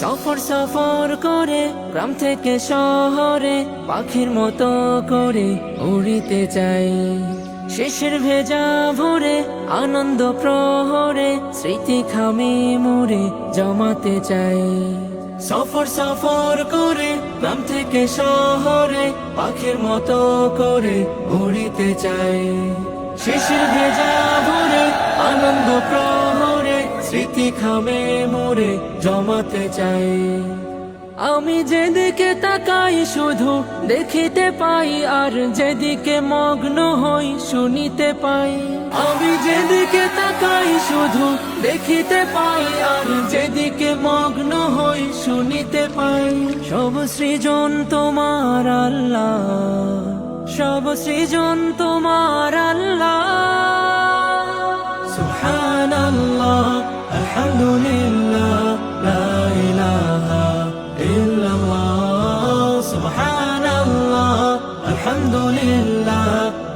সফর সফর করে, গ্রাম থেকে শহরে, পাখির মতো করে উড়িতে চাই। শেষের ভেজা ভরে, আনন্দ প্রহরে, স্মৃতি খামে মোরে জমাতে চাই। সফর সফর করে, গ্রাম থেকে শহরে, পাখির মতো করে উড়িতে চাই। শেষের ভেজা ভরে স্মৃতি খামে মোরে, জমাতে চাই। আমি যেদিকে তাকাই শুধু দেখিতে পাই, আর যেদিকে মগ্ন হই শুনিতে পাই। আমি যেদিকে তাকাই শুধু দেখিতে পাই, আর যেদিকে মগ্ন হই শুনিতে পাই। সব সৃজন তোমার আল্লাহ, সব সৃজন তোমার আলহামদুলিল্লাহ লা ইলাহা ইল্লাল্লাহ সুবহানাল্লাহ আলহামদুলিল্লাহ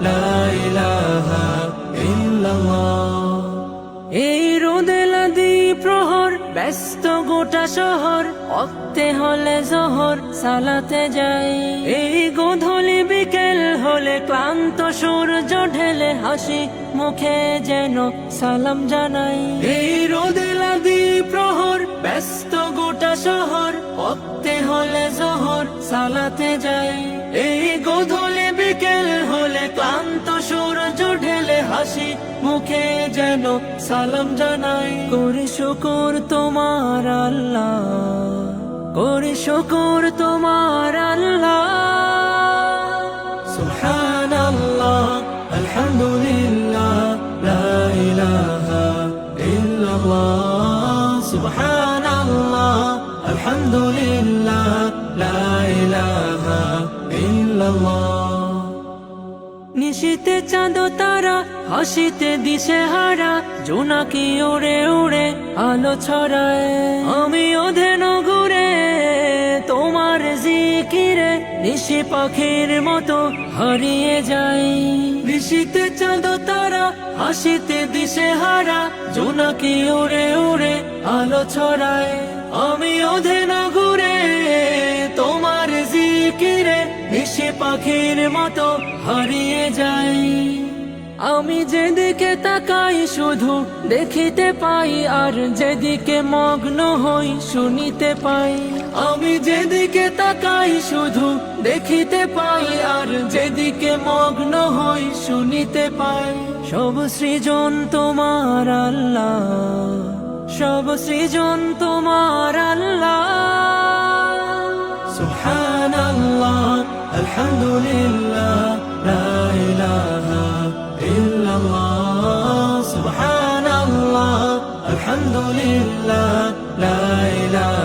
লা ইলাহা ইল্লাল্লাহ এই রোদে লাদি প্রহর ব্যস্ত গোটা শহর অক্তে হলে জহর সালাতে যাই। এই গোধূলি বিকেল হলে ক্লান্ত সূর্য ঢেলে হাসি মুখে যেন সালাম জানাই। এই ব্যস্ত গোটা শহর অক্তে হলে জহর, সালাতে যাই। এই গোধূলি বিকেল হলে ক্লান্ত সূর্য ঢেলে হাসি, মুখে যেন সালাম জানাই। করি শুকর তোমার আল্লাহ, করি শুকর তোমার আল্লাহ। সুবহানাল্লাহ, আলহামদুলিল্লাহ, লা লা নিশিতে চাঁদ তারা, হাসিতে দিশে হারা জোনাকি উড়ে উড়ে আলো ছড়ায়। আমি ওধেন ঘুরে, তোমার জিকিরে, নিশি পাখির মতো হারিয়ে যাই। নিশিতে চাঁদ তারা, হাসিতে দিশে হারা জোনাকি উড়ে উড়ে আলো ছড়ায়। আমি ওধেন ঘুরে তোমার জিকিরে নিশে পাখির মতো হারিয়ে যাই। আমি যেদিকে তাকাই, শুধু দেখিতে পাই, আর যেদিকে মগ্ন হই, শুনিতে পাই। আমি যেদিকে তাকাই, শুধু দেখিতে পাই, আর যেদিকে মগ্ন হই, শুনিতে পাই। সব সৃজন তোমার আল্লাহ। সব সৃজন তোমার আল্লাহ। সুবহানাল্লাহ আলহামদুলিল্লাহ লা ইলাহা ইল্লাল্লাহ। সুবহানাল্লাহ আলহামদুলিল্লাহ লা ইলাহা ইল্লাল্লাহ